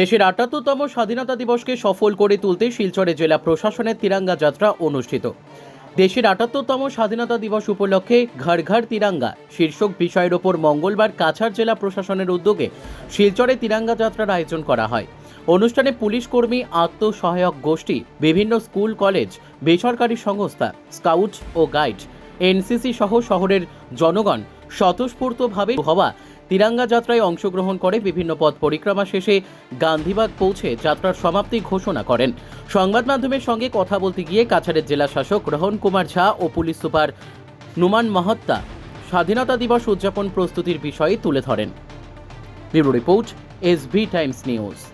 দেশের আটাত্তরতম স্বাধীনতা দিবসকে সফল করে তুলতে শিলচরে জেলা প্রশাসনের তিরাঙ্গা যাত্রা অনুষ্ঠিত। দেশের আটাত্তরতম স্বাধীনতা দিবস উপলক্ষে ঘর ঘর তিরাঙ্গা শীর্ষক বিষয়ের ওপর মঙ্গলবার কাছাড় জেলা প্রশাসনের উদ্যোগে শিলচরে তিরাঙ্গা যাত্রার আয়োজন করা হয়। অনুষ্ঠানে পুলিশ কর্মী, আত্মসহায়ক গোষ্ঠী, বিভিন্ন স্কুল, কলেজ, বেসরকারি সংস্থা, স্কাউট ও গাইড, এনসিসি সহ শহরের জনগণ স্বতঃস্ফূর্তভাবে হওয়া তিরাঙ্গা যাত্রায় অংশগ্রহণ করে বিভিন্ন পথ পরিক্রমা শেষে গান্ধীবাগ পৌঁছে যাত্রার সমাপ্তি ঘোষণা করেন। সংবাদ মাধ্যমের সঙ্গে কথা বলতে গিয়ে কাছাড়ের জেলা শাসক রোহন কুমার ঝা ও পুলিশ সুপার নুমান মাহাত্তা স্বাধীনতা দিবস উদযাপন প্রস্তুতির বিষয়ে তুলে ধরেন। Bureau report, S times news.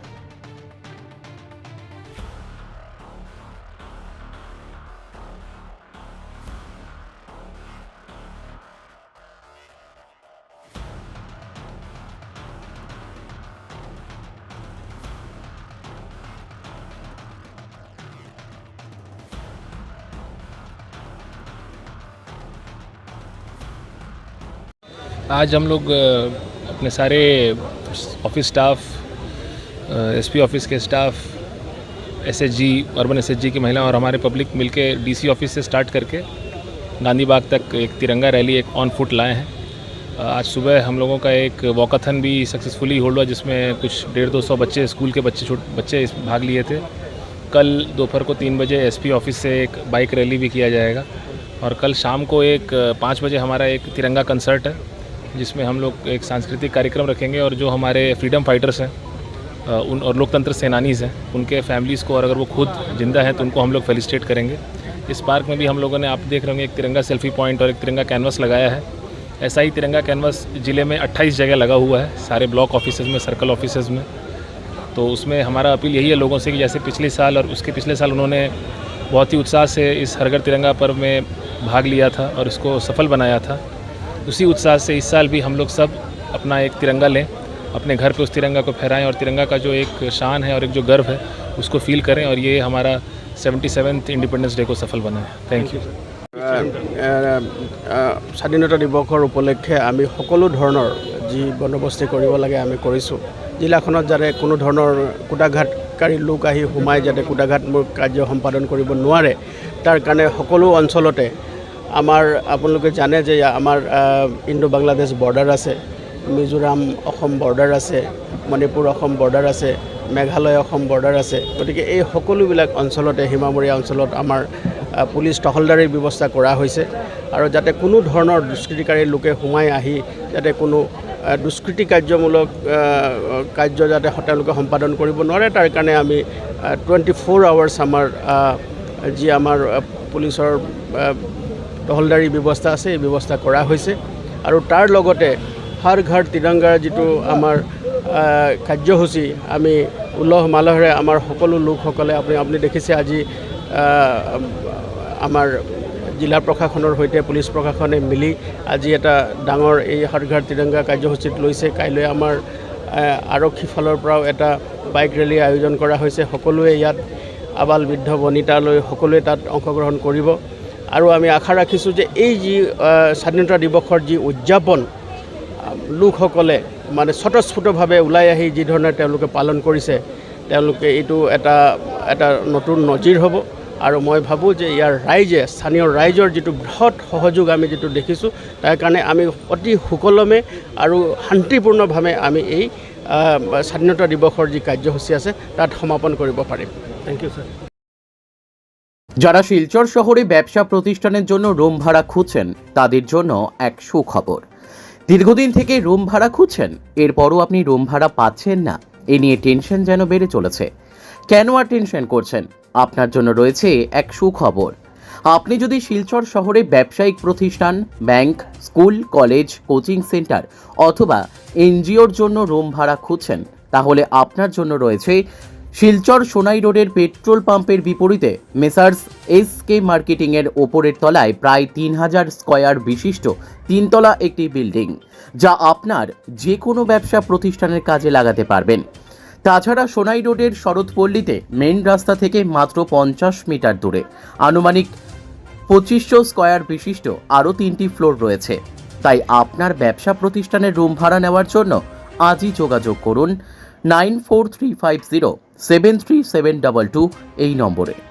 आज हम लोग अपने सारे ऑफ़िस स्टाफ एसपी ऑफ़िस के स्टाफ एसएसजी अर्बन एसएसजी की महिला और हमारे पब्लिक मिलके डीसी ऑफ़िस से स्टार्ट करके गांधी बाग तक एक तिरंगा रैली एक ऑन फुट लाए हैं। आज सुबह हम लोगों का एक वॉकाथन भी सक्सेसफुली होल्ड हुआ, जिसमें कुछ डेढ़ दो सौ बच्चे स्कूल के बच्चे छोटे, बच्चे इस भाग लिए थे। कल दोपहर को तीन बजे एसपी ऑफ़िस से एक बाइक रैली भी किया जाएगा और कल शाम को एक पाँच बजे हमारा एक तिरंगा कंसर्ट है। जिसमें हम लोग एक सांस्कृतिक कार्यक्रम रखेंगे और जो हमारे फ्रीडम फाइटर्स हैं उन और लोकतंत्र सेनानीज़ हैं, उनके फैमिलीज़ को और अगर वो खुद ज़िंदा हैं तो उनको हम लोग फेलिसिटेट करेंगे। इस पार्क में भी हम लोगों ने, आप देख रहे होंगे, एक तिरंगा सेल्फी पॉइंट और एक तिरंगा कैनवस लगाया है। ऐसा ही तिरंगा कैनवस ज़िले में 28 जगह लगा हुआ है, सारे ब्लॉक ऑफिसेज में सर्कल ऑफिसेज में। तो उसमें हमारा अपील यही है लोगों से कि जैसे पिछले साल और उसके पिछले साल उन्होंने बहुत ही उत्साह से इस हरगर तिरंगा पर्व में भाग लिया था और इसको सफल बनाया था। उसी उत्साह से इस साल भी हम लोग सब अपना एक तिरंगा लें अपने घर पे उस तिरंगा को फहराएं और तिरंगा का जो एक शान है और एक जो गर्व है उसको फील करें और ये हमारा सेवेंटी सेवन्थ इंडिपेंडेंस डे को सफल बनाए थैंक यू স্বাধীনতা দিৱসৰ উপলক্ষে আমি সকলো ধৰণৰ যি বন্দবস্তি কৰিব লাগে আমি কৰিছোঁ জিলাখনত যাতে কোনো ধৰণৰ কুটাঘাতকাৰী লোক আহি সোমাই যাতে কুটাঘাতমূলক কাৰ্য সম্পাদন কৰিব নোৱাৰে তাৰ কাৰণে সকলো অঞ্চলতে আমাৰ আপোনালোকে জানে যে আমাৰ ইণ্ডো বাংলাদেশ বৰ্ডাৰ আছে, মিজোৰাম অসম বৰ্ডাৰ আছে, মণিপুৰ অসম বৰ্ডাৰ আছে, মেঘালয় অসম বৰ্ডাৰ আছে। গতিকে এই সকলোবিলাক অঞ্চলতে, সীমামূৰীয়া অঞ্চলত আমাৰ পুলিচ টহলদাৰীৰ ব্যৱস্থা কৰা হৈছে। আৰু যাতে কোনো ধৰণৰ দুষ্কৃতিকাৰী লোকে সোমাই আহি, যাতে কোনো দুষ্কৃতি কাৰ্যমূলক কাৰ্য যাতে তেওঁলোকে সম্পাদন কৰিব নোৱাৰে, তাৰ কাৰণে আমি টুৱেণ্টি ফ'ৰ আৱাৰ্ছ আমাৰ যি আমাৰ পুলিচৰ টহলদাৰী ব্যৱস্থা আছে, এই ব্যৱস্থা কৰা হৈছে। আৰু তাৰ লগতে হৰ ঘৰ তিৰংগাৰ যিটো আমাৰ কাৰ্যসূচী, আমি উলহ মালহেৰে আমাৰ সকলো লোকসকলে, আপুনি আপুনি দেখিছে আজি আমাৰ জিলা প্ৰশাসনৰ সৈতে, পুলিচ প্ৰশাসনে মিলি আজি এটা ডাঙৰ এই হৰ ঘৰ তিৰংগা কাৰ্যসূচীত লৈছে। কাইলৈ আমাৰ আৰক্ষী ফালৰ পৰাও এটা বাইক ৰেলী আয়োজন কৰা হৈছে। সকলোৱে ইয়াত আবাল বৃদ্ধ বনিতালৈ সকলোৱে তাত অংশগ্ৰহণ কৰিব। আৰু আমি আশা ৰাখিছোঁ যে এই যি স্বাধীনতা দিৱসৰ যি উদযাপন লোকসকলে মানে স্বতঃস্ফূৰ্তভাৱে ওলাই আহি যি ধৰণে তেওঁলোকে পালন কৰিছে, তেওঁলোকে এইটো এটা এটা নতুন নজিৰ হ'ব। আৰু মই ভাবোঁ যে ইয়াৰ ৰাইজে, স্থানীয় ৰাইজৰ যিটো বৃহৎ সহযোগ আমি যিটো দেখিছোঁ, তাৰ কাৰণে আমি অতি সুকলমে আৰু শান্তিপূৰ্ণভাৱে আমি এই স্বাধীনতা দিৱসৰ যি কাৰ্যসূচী আছে, তাত সমাপন কৰিব পাৰিম। থেংক ইউ ছাৰ যারা শিলচর শহরে ব্যবসা প্রতিষ্ঠানের জন্য রুম ভাড়া খুঁজছেন, তাদের জন্য এক সুখবর। দীর্ঘদিন থেকে রুম ভাড়া খুঁজছেন, এরপরও আপনি রুম ভাড়া পাচ্ছেন না। এ নিয়ে টেনশন যেন বেড়ে চলেছে। কেন আর টেনশন করছেন? আপনার জন্য রয়েছে এক সুখবর। আপনি যদি শিলচর শহরে ব্যবসায়িক প্রতিষ্ঠান, bank, school, college, coaching centre অথবা এনজিওর জন্য রুম ভাড়া খুঁজছেন, তাহলে আপনার জন্য রয়েছে শিলচর সোনাই রোডের পেট্রোল পাম্পের বিপরীতে মেসার্স এস কে মার্কেটিংয়ের ওপরের তলায় প্রায় তিন হাজার স্কয়ার বিশিষ্ট তিনতলা একটি বিল্ডিং, যা আপনার যে কোনো ব্যবসা প্রতিষ্ঠানের কাজে লাগাতে পারবেন। তাছাড়া সোনাই রোডের শরৎপল্লীতে মেন রাস্তা থেকে মাত্র পঞ্চাশ মিটার দূরে আনুমানিক পঁচিশশো স্কয়ার বিশিষ্ট আরও তিনটি ফ্লোর রয়েছে। তাই আপনার ব্যবসা প্রতিষ্ঠানের রুম ভাড়া নেওয়ার জন্য আজই যোগাযোগ করুন nine four three five zero seven seven double two এই নম্বরে।